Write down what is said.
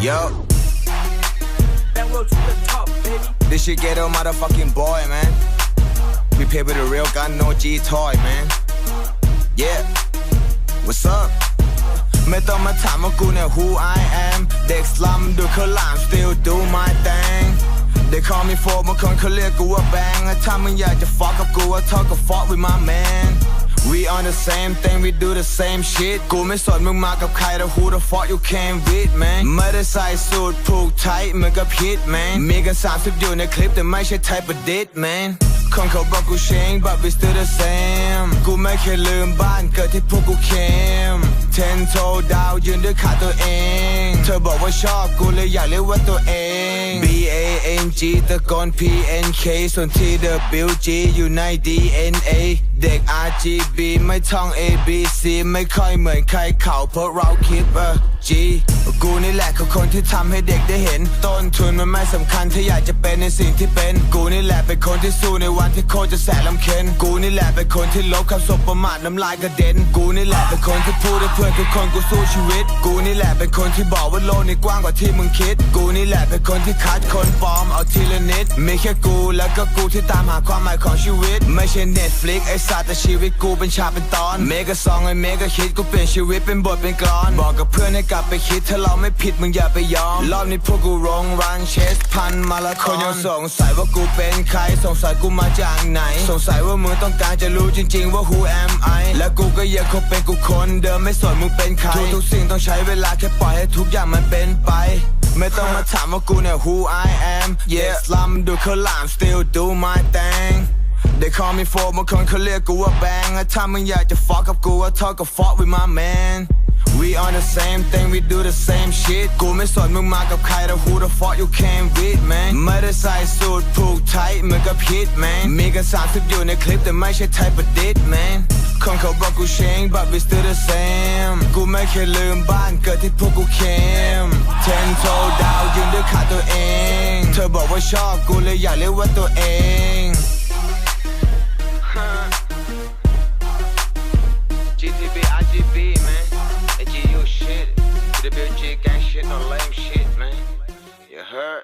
Yo, That road to the top, baby. this shit ghetto motherfucking boy, man. We pay with a real gun, no G toy, man. Yeah, what's up? ไม่ต้องมาถามว่ากูเนี่ย who I am เด็กสลัมดูเขาหลาม still do my thing They call me for บางคนเขาเรียกกูว่าแบงถ้ามึงอยากจะ fuck กับกูว่า talk กับ fuck with my man We on the same thing we do the same shit กูไม่สนมึงมากับใครแต่ who the fuck you came with man ไม่ได้ใส่สูทผูกไทเหมือนกับฮิต man มีกัน30อยู่ในคลิปแต่ไม่ใช่ type of dit man คนเขาบอกกู change but we still the same กูไม่เคยลืมบ้านเกิดที่พวกกูเข้ม ten toe ดาวยืนด้วยขาตัวเอง เธอบอกว่าชอบกูเลยอยากเรียกว่าตัวเอง B A N G ตะโกน P N K ส่วนที่ W G อยู่ใน D N A เด็ก R G B ไม่ท่อง A B C ไม่ค่อยเหมือนใครเขาเพราะเราคิดเออ G กูนี่แหละคือคนที่ทำให้เด็กได้เห็น ต้นทุนมันไม่สำคัญถ้าอยากจะเป็นในสิ่งที่เป็น กูนี่แหละเป็นคนที่สู้ในวันที่โคตรจะแสลำเค็นกูนี่แหละเป็นคนที่ลบคำสบประมาทน้ำลายกระเด็น กูนี่แหละเป็นคนที่พูดให้เพื่อนทุกคนกูสู้ชีวิต กูนี่แหละเป็นคนที่บอกว่าโลกนี้กว้างกว่าที่มึงคิด กูนี่แหละเป็นคนที่คัดคนปลอมเอาทีละนิด มีแค่กูแล้วก็กูที่ตามหาความหมายของชีวิต ไม่ใช่เน็ตฟลิกไอสัตว์แต่ชีวิตกูเป็นฉากเป็นตอน เมกะซองไอเมกะฮิตกูเปลี่ยนชีวิตเป็นบทเป็นกลอน บอกกับเพื่อนให้กลับไปคิดถ้าเราไม่ผิดมึงอย่าไปยอม รอบนี้พวกกูรงรันเชสพันมาละคนยังสงสัยว่ากูเป็นใคร สงสัยกูมาจากไหน สงสัยว่ามึงต้องการจะรู้จริง ๆ ว่า who am I และกูก็ยังคงเป็นกูคนเดิมไม่สนมึงเป็นใครทุกๆสิ่งต้องใช้เวลาแค่ปล่อยให้ทุกอย่างมันเป็นไป ไม่ต้องมาถามว่ากูเนี่ย who I am yeah ลัมดูเขาลาม still do my thing They call me for บางคนเขาเรียกกูว่าแบงถ้ามึงอยากจะ fuck กับกูว่า talk กับ fuck with my man We on the same thing we do the same shit กูไม่สนมึงมากับใครแต่ who the fuck you came with man ไม่ได้ใส่สูทผูกไทเหมือนกับฮิต man มีกัน30อยู่ในคลิปแต่ไม่ใช่ type of dit man คนเขาบอกกู change but we still the same กูไม่เคยลืมบ้านเกิดที่พวกกูแคม เข้ม ten toe ดาวยืนด้วยขาตัวเอง เธอบอกว่าชอบกูเลยอยากเรียกว่าตัวเอง GTB, IGB, man. That GU shit. TWG gang shit, no lame shit, man. You heard?